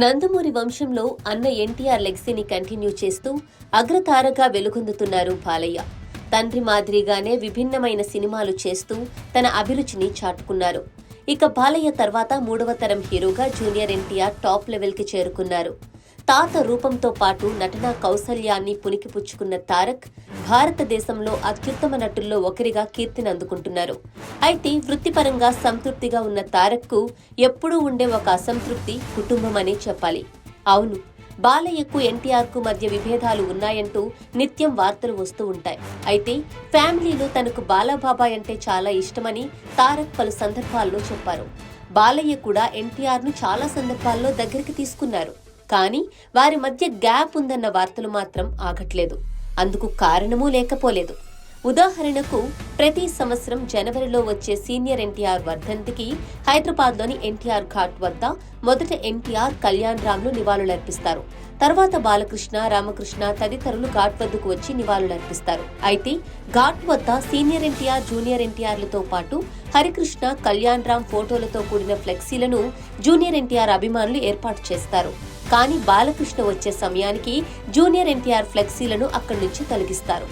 నందమూరి వంశంలో అన్న ఎన్టీఆర్ లెగ్సీని కంటిన్యూ చేస్తూ అగ్రతారగా వెలుగొందుతున్నారు బాలయ్య. తండ్రి మాదిరిగానే విభిన్నమైన సినిమాలు చేస్తూ తన అభిరుచిని చాటుకున్నారు. ఇక బాలయ్య తర్వాత మూడవ తరం హీరోగా జూనియర్ ఎన్టీఆర్ టాప్ లెవెల్కి చేరుకున్నారు. తాత రూపంతో పాటు నటనా కౌశల్యాన్ని పుణికిపుచ్చుకున్న తారక్ భారతదేశంలో అత్యుత్తమ నటుల్లో ఒకరిగా కీర్తిని అందుకుంటున్నారు. అయితే వృత్తిపరంగా సంతృప్తిగా ఉన్న తారక్కు ఎప్పుడూ ఉండే ఒక అసంతృప్తి కుటుంబం అనే చెప్పాలి. అవును బాలయ్యకు ఎన్టీఆర్కు మధ్య విభేదాలు ఉన్నాయంటూ నిత్యం వార్తలు వస్తూ ఉంటాయి. అయితే ఫ్యామిలీలో తనకు బాలబాబాయ్ అంటే చాలా ఇష్టమని తారక్ పలు సందర్భాల్లో చెప్పారు. బాలయ్య కూడా ఎన్టీఆర్ను చాలా సందర్భాల్లో దగ్గరికి తీసుకున్నారు. కానీ వారి మధ్య గ్యాప్ ఉందన్న వార్తలు మాత్రం ఆగట్లేదు. అందుకు కారణమూ లేకపోలేదు. ఉదాహరణకు ప్రతి సంవత్సరం జనవరిలో వచ్చే సీనియర్ ఎన్టీఆర్ వర్ధంతికి హైదరాబాద్లోని ఎన్టీఆర్ ఘాట్ వద్ద మొదట ఎన్టీఆర్ కళ్యాణ్ రామ్లు నివాళులర్పిస్తారు. తర్వాత బాలకృష్ణ రామకృష్ణ తదితరులు ఘాట్ వద్దకు వచ్చి నివాళులర్పిస్తారు. అయితే ఘాట్ వద్ద సీనియర్ ఎన్టీఆర్ జూనియర్ ఎన్టీఆర్లతో పాటు హరికృష్ణ కళ్యాణ్ రామ్ ఫోటోలతో కూడిన ఫ్లెక్సీలను జూనియర్ ఎన్టీఆర్ అభిమానులు ఏర్పాటు చేస్తారు. కానీ బాలకృష్ణ వచ్చే సమయానికి జూనియర్ ఎన్టీఆర్ ఫ్లెక్సీలను అక్కడి నుంచి తొలగిస్తారు.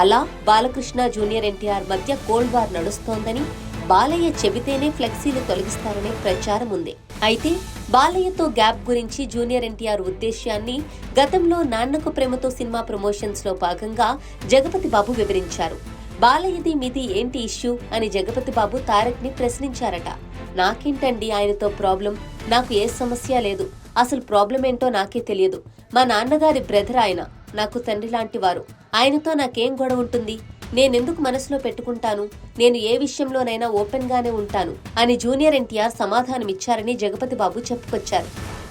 అలా బాలకృష్ణ జూనియర్ ఎన్టీఆర్ మధ్య కోల్డ్ వార్ నడుస్తోందని బాలయ్య చెబితేనే ఫ్లెక్సీలు తొలగిస్తారనే ప్రచారం ఉంది. అయితే బాలయ్యతో గ్యాప్ గురించి జూనియర్ ఎన్టీఆర్ ఉద్దేశ్యాన్ని గతంలో నాన్నకు ప్రేమతో సినిమా ప్రమోషన్స్లో భాగంగా జగపతి బాబు వివరించారు. బాలయ్యది మీది ఏంటి ఇష్యూ అని జగపతి బాబు తారక్ని ప్రశ్నించారట. నాకేంటండి ఆయనతో ప్రాబ్లం? నాకు ఏ సమస్య లేదు. అసలు ప్రాబ్లం ఏంటో నాకే తెలియదు. మా నాన్నగారి బ్రదర్ ఆయన నాకు తండ్రి లాంటి వారు. ఆయనతో నాకేం గొడవ ఉంటుంది? నేనెందుకు మనసులో పెట్టుకుంటాను? నేను ఏ విషయంలోనైనా ఓపెన్ గానే ఉంటాను అని జూనియర్ ఎన్టీఆర్ సమాధానమిచ్చారని జగపతి బాబు చెప్పుకొచ్చారు.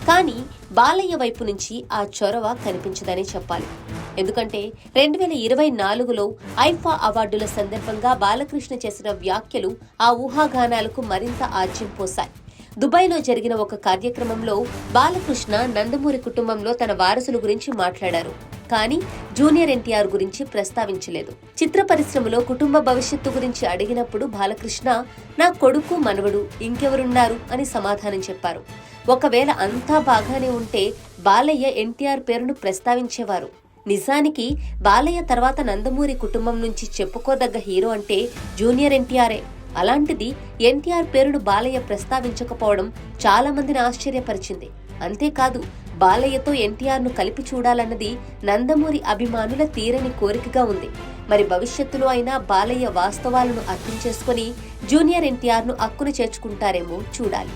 కానీ బాలయ్య వైపు నుంచి ఆ చొరవ కనిపించదని చెప్పాలి. ఎందుకంటే రెండు వేల ఇరవై నాలుగులో ఐఫా అవార్డుల సందర్భంగా బాలకృష్ణ చేసిన వ్యాఖ్యలు ఆ ఊహాగానాలకు మరింత ఆజ్యం పోశాయి. దుబాయ్లో జరిగిన ఒక కార్యక్రమంలో బాలకృష్ణ నందమూరి కుటుంబంలో తన వారసుల గురించి మాట్లాడారు. కానీ జూనియర్ ఎన్టీఆర్ గురించి ప్రస్తావించలేదు. చిత్ర పరిశ్రమలో కుటుంబ భవిష్యత్తు గురించి అడిగినప్పుడు బాలకృష్ణ నా కొడుకు మనవడు ఇంకెవరున్నారు? అని సమాధానం చెప్పారు. ఒకవేళ అంతా బాగానే ఉంటే బాలయ్య ఎన్టీఆర్ పేరును ప్రస్తావించేవారు. నిజానికి బాలయ్య తర్వాత నందమూరి కుటుంబం నుంచి చెప్పుకోదగ్గ హీరో అంటే జూనియర్ ఎన్టీఆరే. అలాంటిది ఎన్టీఆర్ పేరును బాలయ్య ప్రస్తావించకపోవడం చాలా మందిని ఆశ్చర్యపరిచింది. అంతేకాదు బాలయ్యతో ఎన్టీఆర్ను కలిపి చూడాలన్నది నందమూరి అభిమానుల తీరని కోరికగా ఉంది. మరి భవిష్యత్తులో అయినా బాలయ్య వాస్తవాలను అర్థం చేసుకుని జూనియర్ ఎన్టీఆర్ను అక్కున చేర్చుకుంటారేమో చూడాలి.